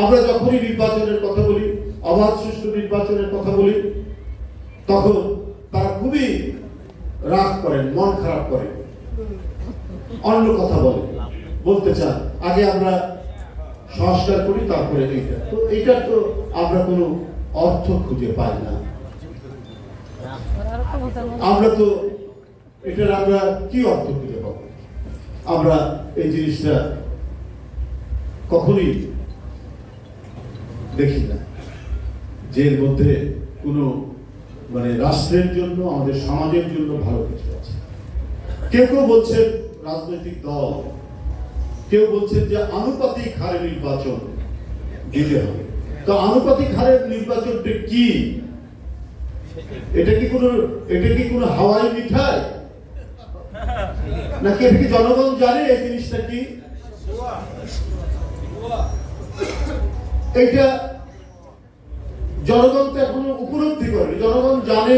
আমরা যখনই নির্বাচনের কথা বলি, অবাধ সুষ্ঠু নির্বাচনের কথা বলি, তখন তারা খুবই রাগ করেন, মন খারাপ করেন অন্য কথা বলে, বলতে চান, আগে আমরা সংস্কার করি, তারপরে এইটা তো এইটার তো আমরা কোনো অর্থ খুঁজে পাই না। আমরা তো এটার আমরা কি অর্থ খুঁজে পাবো? আমরা এই জিনিসটা কখনোই দেখি না। যে এর মধ্যে কোনো মানে রাষ্ট্রের জন্য, আমাদের সমাজের জন্য ভালো কিছু আছে। কেউ কেউ বলছেন রাজনৈতিক দল, কেউ বলছেন যে আনুপাতিক হারে নির্বাচন দিতে হবে। তো আনুপাতিক হারের নির্বাচনটা কি? এটা কি কোনো, এটা কি কোনো হাওয়াই মিঠাই? নাকি এটা কি জনগণ জানে এই জিনিসটা কি? এইটা জনগণ তো এখনও উপলব্ধি করে জনগণ জানে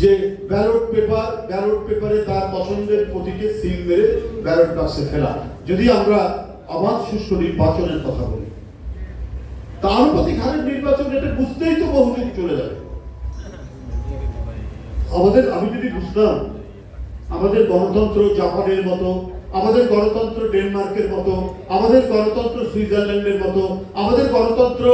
যে ব্যালট পেপার, ব্যালট পেপারে তার পছন্দের প্রতীকে সিল মেরে ব্যালট বাক্সে ফেলা। যদি আমরা অবাধ, সুষ্ঠু নির্বাচনের কথা বলি তা আনুপাতিক হারের নির্বাচন, এটা বুঝতেই তো বহুদিন চলে যাবে। আমাদের, আমি যদি বুঝতাম, আমাদের গণতন্ত্র জাপানের মতো আমাদের গণতন্ত্র ডেনমার্কের মতো, আমাদের গণতন্ত্র সুইজারল্যান্ডের মতো, আমাদের গণতন্ত্র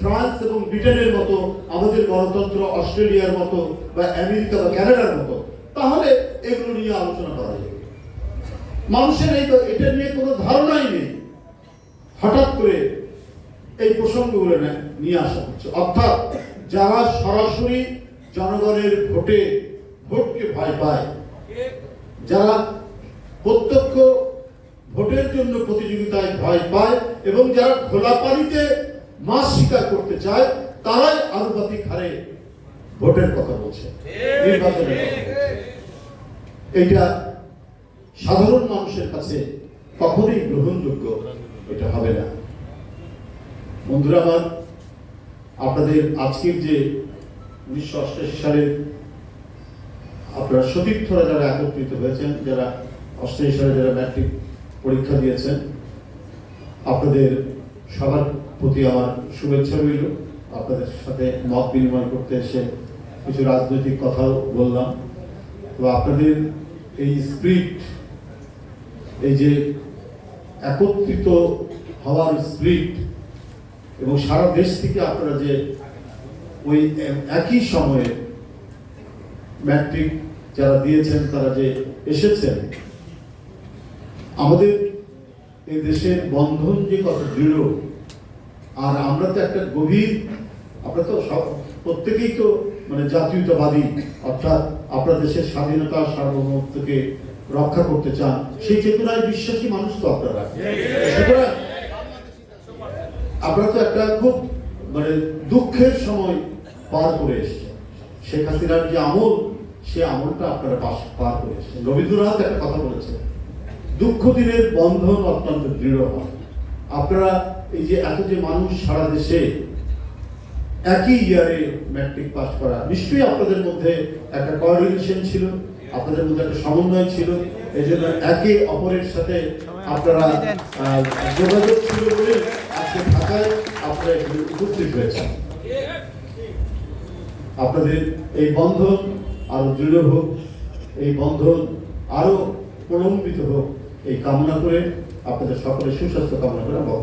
ফ্রান্স এবং ব্রিটেনের মতো, আমাদের গণতন্ত্র অস্ট্রেলিয়ার মতো বা আমেরিকা বা কানাডার মতো। তাহলে এগুলো নিয়ে আলোচনা করা যাবে। মানুষের এই তো এটা নিয়ে কোনো ধারণাই নেই। হঠাৎ করে এই প্রসঙ্গগুলো নিয়ে আসা হচ্ছে। অর্থাৎ যারা সরাসরি জনগণের ভোটে, ভোটকে ভয় পায়, যারা প্রত্যক্ষ ভোটের জন্য প্রতিযোগিতায় ভয় পায় এবং যারা খোলা পানিতে মাছ শিকার করতে চায়, তারাই আনুপাতিক হারে ভোটের কথা বলছে। এটা সাধারণ মানুষের কাছে কখনোই গ্রহণযোগ্য এটা হবে না। বন্ধুরা আমার, আপনাদের আজকের যে উনিশশো সালের আপনারা সতীর্থরা যারা একত্রিত হয়েছেন, যারা অষ্টাশি সালে যারা ম্যাট্রিক পরীক্ষা দিয়েছেন, আপনাদের সবার প্রতি আমার শুভেচ্ছা রইল। আপনাদের সাথে মত বিনিময় করতে এসে কিছু রাজনৈতিক কথাও বললাম। তো আপনাদের এই স্প্রিট এই যে একত্রিত হওয়ার স্প্রিট এবং সারা দেশ থেকে আপনারা যে ওই একই সময়ে ম্যাট্রিক যারা দিয়েছেন, তারা যে এসেছেন আমাদের এই দেশের বন্ধন যে কত দৃঢ়, আর আমরা তো একটা গভীর, আমরা তো সব, প্রত্যেকেই তো মানে জাতীয়তাবাদী, অর্থাৎ আপনার দেশের স্বাধীনতা, সার্বভৌমত্বকে রক্ষা করতে চান, সেই চেতনায় বিশ্বাসী মানুষ তো আপনারা। সুতরাং আপনারা তো একটা খুব মানে দুঃখের সময় পার করে এসছেন শেখ হাসিনার যে আমল, সে আমলটা আপনারা পার করে এসছেন। রবীন্দ্রনাথ একটা কথা বলেছেন দুঃখ দিনের বন্ধন অত্যন্ত দৃঢ় হয়। আপনারা এই যে এত যে মানুষ সারা দেশে একই ইয়ারে ম্যাট্রিক পাস করা, নিশ্চয়ই আপনাদের মধ্যে একটা কোঅর্ডিনেশন ছিল, আপনাদের মধ্যে একটা সমন্বয় ছিল এই জন্য একে অপরের সাথে আপনারা যোগাযোগ ছিল বলে আজকে ঢাকায় আপনারা উপস্থিত হয়েছেন। আপনাদের এই বন্ধন আরও দৃঢ় হোক, এই বন্ধন আরও প্রলম্বিত হোক। এই কামনা করে আপনাদের সকলের সুস্বাস্থ্য কামনা করে আমরা